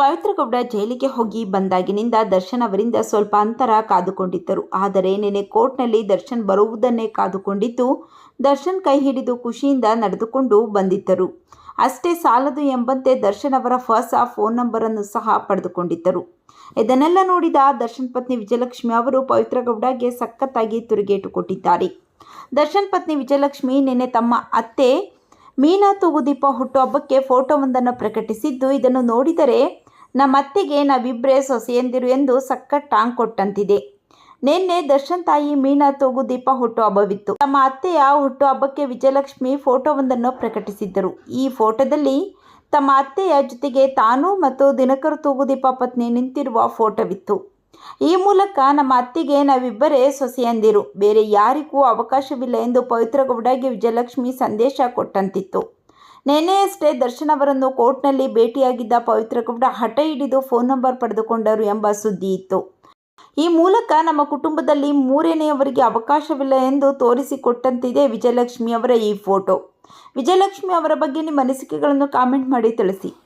ಪವಿತ್ರಗೌಡ ಜೈಲಿಗೆ ಹೋಗಿ ಬಂದಾಗಿನಿಂದ ದರ್ಶನ್ ಅವರಿಂದ ಸ್ವಲ್ಪ ಅಂತರ ಕಾದುಕೊಂಡಿದ್ದರು. ಆದರೆ ನಿನ್ನೆ ಕೋರ್ಟ್ನಲ್ಲಿ ದರ್ಶನ್ ಬರುವುದನ್ನೇ ಕಾದುಕೊಂಡಿದ್ದು, ದರ್ಶನ್ ಕೈ ಹಿಡಿದು ಖುಷಿಯಿಂದ ನಡೆದುಕೊಂಡು ಬಂದಿದ್ದರು. ಅಷ್ಟೇ ಸಾಲದು ಎಂಬಂತೆ ದರ್ಶನ್ ಅವರ ಆ ಫೋನ್ ನಂಬರನ್ನು ಸಹ ಪಡೆದುಕೊಂಡಿದ್ದರು. ಇದನ್ನೆಲ್ಲ ನೋಡಿದ ದರ್ಶನ್ ಪತ್ನಿ ವಿಜಯಲಕ್ಷ್ಮಿ ಅವರು ಪವಿತ್ರಗೌಡಗೆ ಸಖತ್ತಾಗಿ ತಿರುಗೇಟು ಕೊಟ್ಟಿದ್ದಾರೆ. ದರ್ಶನ್ ಪತ್ನಿ ವಿಜಯಲಕ್ಷ್ಮಿ ನಿನ್ನೆ ತಮ್ಮ ಅತ್ತೆ ಮೀನಾ ತೂಗುದೀಪ ಹುಟ್ಟುಹಬ್ಬಕ್ಕೆ ಫೋಟೋವೊಂದನ್ನು ಪ್ರಕಟಿಸಿದ್ದು, ಇದನ್ನು ನೋಡಿದರೆ ನಮ್ಮ ಅತ್ತೆಗೆ ನಾವಿಬ್ಬರೇ ಸೊಸೆಯಂದಿರು ಎಂದು ಸಕ್ಕ ಟಾಂಗ್ ಕೊಟ್ಟಂತಿದೆ. ನಿನ್ನೆ ದರ್ಶನ್ ತಾಯಿ ಮೀನಾ ತೂಗುದೀಪ ಹುಟ್ಟುಹಬ್ಬವಿತ್ತು. ತಮ್ಮ ಅತ್ತೆಯ ಹುಟ್ಟುಹಬ್ಬಕ್ಕೆ ವಿಜಯಲಕ್ಷ್ಮಿ ಫೋಟೋವೊಂದನ್ನು ಪ್ರಕಟಿಸಿದ್ದರು. ಈ ಫೋಟೋದಲ್ಲಿ ತಮ್ಮ ಅತ್ತೆಯ ಜೊತೆಗೆ ತಾನು ಮತ್ತು ದಿನಕರ ತೂಗುದೀಪ ಪತ್ನಿ ನಿಂತಿರುವ ಫೋಟೋವಿತ್ತು. ಈ ಮೂಲಕ ನಮ್ಮ ಅತ್ತಿಗೆ ನಾವಿಬ್ಬರೇ ಸೊಸೆಯಂದಿರು. ಬೇರೆ ಯಾರಿಗೂ ಅವಕಾಶವಿಲ್ಲ ಎಂದು ಪವಿತ್ರಗೌಡಗೆ ವಿಜಯಲಕ್ಷ್ಮಿ ಸಂದೇಶ ಕೊಟ್ಟಂತಿತ್ತು. ನಿನ್ನೆಯಷ್ಟೇ ದರ್ಶನ್ ಅವರನ್ನು ಕೋರ್ಟ್ನಲ್ಲಿ ಭೇಟಿಯಾಗಿದ್ದ ಪವಿತ್ರ ಗೌಡ ಹಠ ಹಿಡಿದು ಫೋನ್ ನಂಬರ್ ಪಡೆದುಕೊಂಡರು ಎಂಬ ಸುದ್ದಿ ಇತ್ತು. ಈ ಮೂಲಕ ನಮ್ಮ ಕುಟುಂಬದಲ್ಲಿ ಮೂರನೆಯವರಿಗೆ ಅವಕಾಶವಿಲ್ಲ ಎಂದು ತೋರಿಸಿಕೊಟ್ಟಂತಿದೆ ವಿಜಯಲಕ್ಷ್ಮಿ ಅವರ ಈ ಫೋಟೋ. ವಿಜಯಲಕ್ಷ್ಮಿ ಅವರ ಬಗ್ಗೆ ನಿಮ್ಮ ಅನಿಸಿಕೆಗಳನ್ನು ಕಾಮೆಂಟ್ ಮಾಡಿ ತಿಳಿಸಿ.